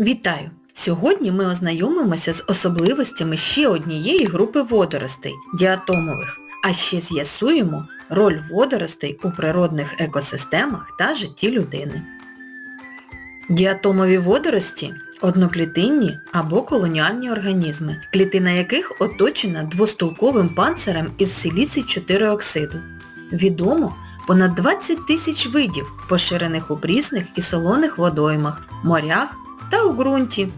Вітаю! Сьогодні ми ознайомимося з особливостями ще однієї групи водоростей – діатомових, а ще з'ясуємо роль водоростей у природних екосистемах та житті людини. Діатомові водорості – одноклітинні або колоніальні організми, клітина яких оточена двостулковим панцирем із силіцій 4 оксиду. Відомо понад 20 тисяч видів, поширених у прісних і солоних водоймах, морях та у ґрунті.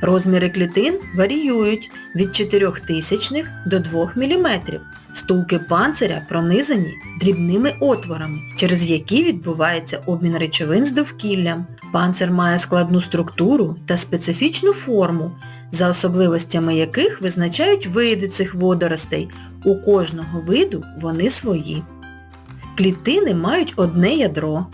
Розміри клітин варіюють від 4 тисячних до 2 мм. Стулки панциря пронизані дрібними отворами, через які відбувається обмін речовин з довкіллям. Панцир має складну структуру та специфічну форму, за особливостями яких визначають види цих водоростей. У кожного виду вони свої. Клітини мають одне ядро.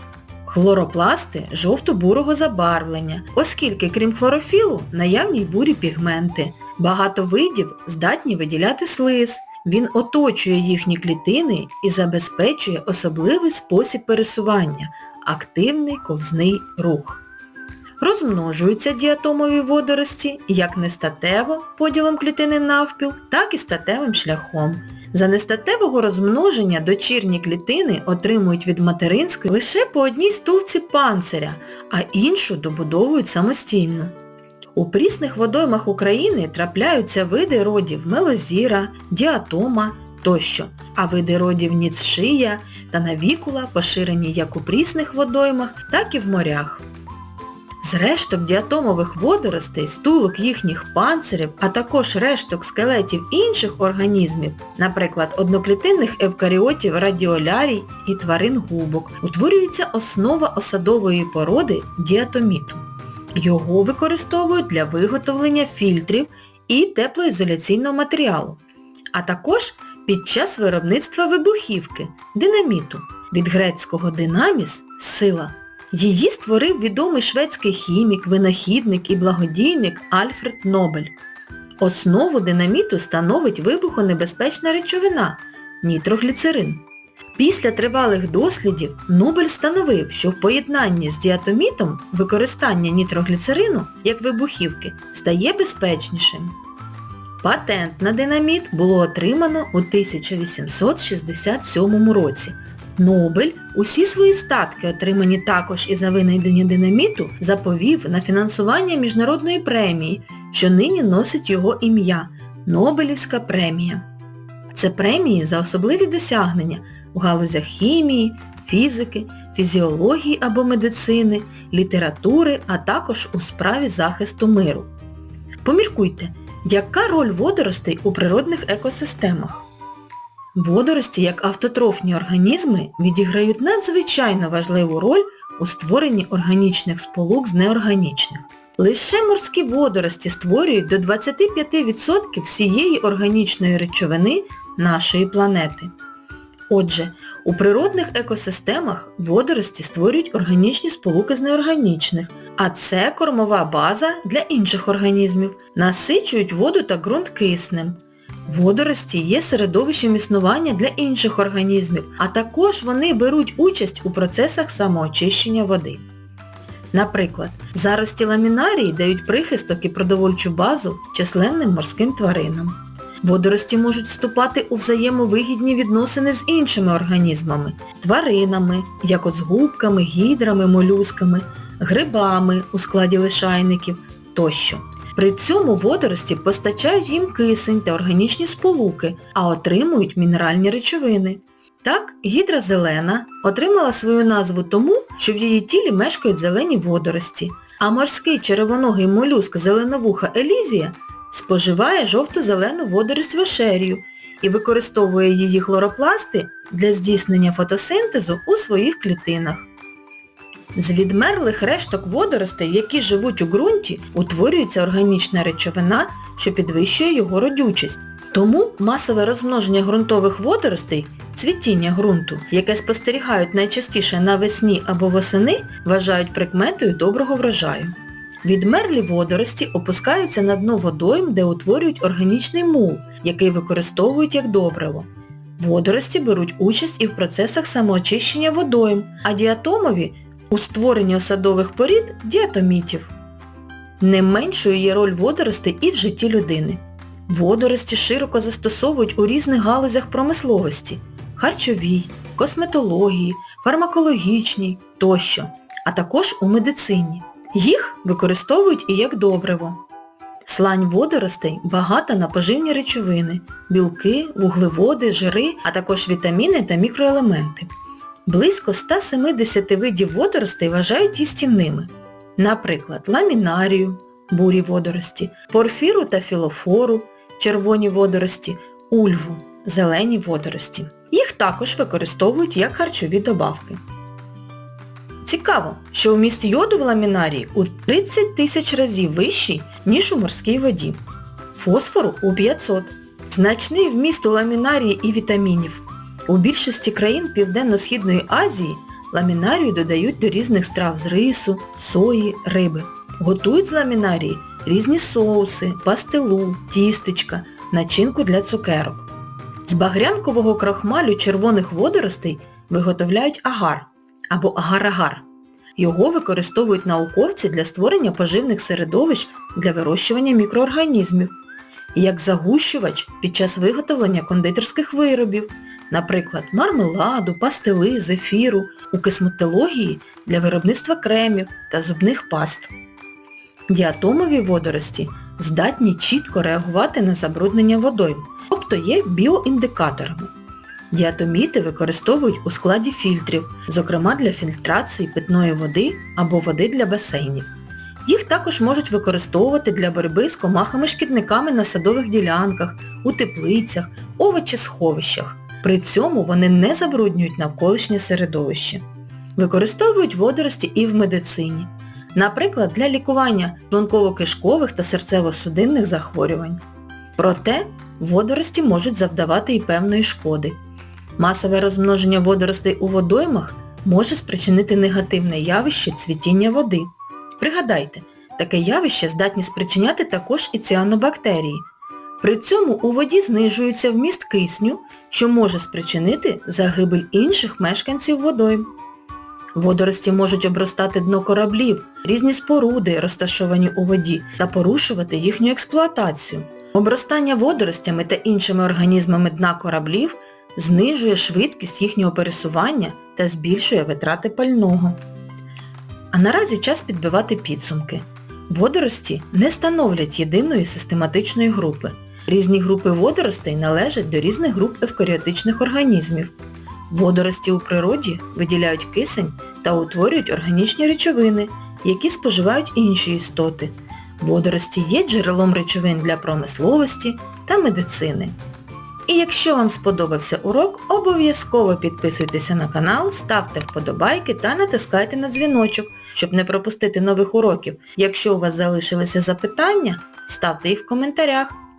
Хлоропласти жовто-бурого забарвлення, оскільки крім хлорофілу наявні й бурі пігменти. Багато видів здатні виділяти слиз. Він оточує їхні клітини і забезпечує особливий спосіб пересування – активний ковзний рух. Розмножуються діатомові водорості як нестатево поділом клітини навпіл, так і статевим шляхом. За нестатевого розмноження дочірні клітини отримують від материнської лише по одній стулці панциря, а іншу добудовують самостійно. У прісних водоймах України трапляються види родів мелозіра, діатома тощо, а види родів ніцшия та навікула поширені як у прісних водоймах, так і в морях. З решток діатомових водоростей, стулок їхніх панцирів, а також решток скелетів інших організмів, наприклад, одноклітинних евкаріотів радіолярій і тварин губок, утворюється основа осадової породи діатоміту. Його використовують для виготовлення фільтрів і теплоізоляційного матеріалу, а також під час виробництва вибухівки, динаміту, від грецького динаміс сила. Її створив відомий шведський хімік, винахідник і благодійник Альфред Нобель. Основу динаміту становить вибухонебезпечна речовина – нітрогліцерин. Після тривалих дослідів Нобель встановив, що в поєднанні з діатомітом використання нітрогліцерину як вибухівки стає безпечнішим. Патент на динаміт було отримано у 1867 році. Нобель усі свої статки, отримані також і за винайдення динаміту, заповів на фінансування міжнародної премії, що нині носить його ім'я Нобелівська премія. Це премії за особливі досягнення у галузях хімії, фізики, фізіології або медицини, літератури, а також у справі захисту миру. Поміркуйте, яка роль водоростей у природних екосистемах? Водорості як автотрофні організми відіграють надзвичайно важливу роль у створенні органічних сполук з неорганічних. Лише морські водорості створюють до 25% всієї органічної речовини нашої планети. Отже, у природних екосистемах водорості створюють органічні сполуки з неорганічних, а це кормова база для інших організмів, насичують воду та ґрунт киснем. Водорості є середовищем існування для інших організмів, а також вони беруть участь у процесах самоочищення води. Наприклад, зарості ламінарії дають прихисток і продовольчу базу численним морським тваринам. Водорості можуть вступати у взаємовигідні відносини з іншими організмами, тваринами, як от з губками, гідрами, молюсками, грибами у складі лишайників тощо. При цьому водорості постачають їм кисень та органічні сполуки, а отримують мінеральні речовини. Так, гідра зелена отримала свою назву тому, що в її тілі мешкають зелені водорості, а морський червоногий молюск зеленовуха Елізія споживає жовто-зелену водорость вешерію і використовує її хлоропласти для здійснення фотосинтезу у своїх клітинах. З відмерлих решток водоростей, які живуть у ґрунті, утворюється органічна речовина, що підвищує його родючість. Тому масове розмноження ґрунтових водоростей, цвітіння ґрунту, яке спостерігають найчастіше навесні або восени, вважають прикметою доброго врожаю. Відмерлі водорості опускаються на дно водойм, де утворюють органічний мул, який використовують як добриво. Водорості беруть участь і в процесах самоочищення водойм, а діатомові у створенні осадових порід діатомітів. Не меншою є роль водоростей і в житті людини. Водорості широко застосовують у різних галузях промисловості – харчовій, косметології, фармакологічній тощо, а також у медицині. Їх використовують і як добриво. Слань водоростей багата на поживні речовини, білки, вуглеводи, жири, а також вітаміни та мікроелементи. Близько 170 видів водоростей вважають їстівними. Наприклад, ламінарію, бурі водорості, порфіру та філофору, червоні водорості, ульву, зелені водорості. Їх також використовують як харчові добавки. Цікаво, що вміст йоду в ламінарії у 30 тисяч разів вищий, ніж у морській воді. Фосфору у 500. Значний вміст у ламінарії і вітамінів. У більшості країн Південно-Східної Азії ламінарію додають до різних страв з рису, сої, риби. Готують з ламінарії різні соуси, пастилу, тістечка, начинку для цукерок. З багрянкового крохмалю червоних водоростей виготовляють агар або агар-агар. Його використовують науковці для створення поживних середовищ для вирощування мікроорганізмів, як загущувач під час виготовлення кондитерських виробів, наприклад, мармеладу, пастили, зефіру, у косметології для виробництва кремів та зубних паст. Діатомові водорості здатні чітко реагувати на забруднення водою, тобто є біоіндикаторами. Діатоміти використовують у складі фільтрів, зокрема для фільтрації питної води або води для басейнів. Їх також можуть використовувати для боротьби з комахами-шкідниками на садових ділянках, у теплицях, овочесховищах. При цьому вони не забруднюють навколишнє середовище. Використовують водорості і в медицині. Наприклад, для лікування шлунково-кишкових та серцево-судинних захворювань. Проте водорості можуть завдавати і певної шкоди. Масове розмноження водоростей у водоймах може спричинити негативне явище цвітіння води. Пригадайте, таке явище здатні спричиняти також і ціанобактерії. При цьому у воді знижується вміст кисню, що може спричинити загибель інших мешканців водойм. Водорості можуть обростати дно кораблів, різні споруди, розташовані у воді, та порушувати їхню експлуатацію. Обростання водоростями та іншими організмами дна кораблів знижує швидкість їхнього пересування та збільшує витрати пального. А наразі час підбивати підсумки. Водорості не становлять єдиної систематичної групи. Різні групи водоростей належать до різних груп евкаріотичних організмів. Водорості у природі виділяють кисень та утворюють органічні речовини, які споживають інші істоти. Водорості є джерелом речовин для промисловості та медицини. І якщо вам сподобався урок, обов'язково підписуйтеся на канал, ставте вподобайки та натискайте на дзвіночок, щоб не пропустити нових уроків. Якщо у вас залишилися запитання, ставте їх в коментарях.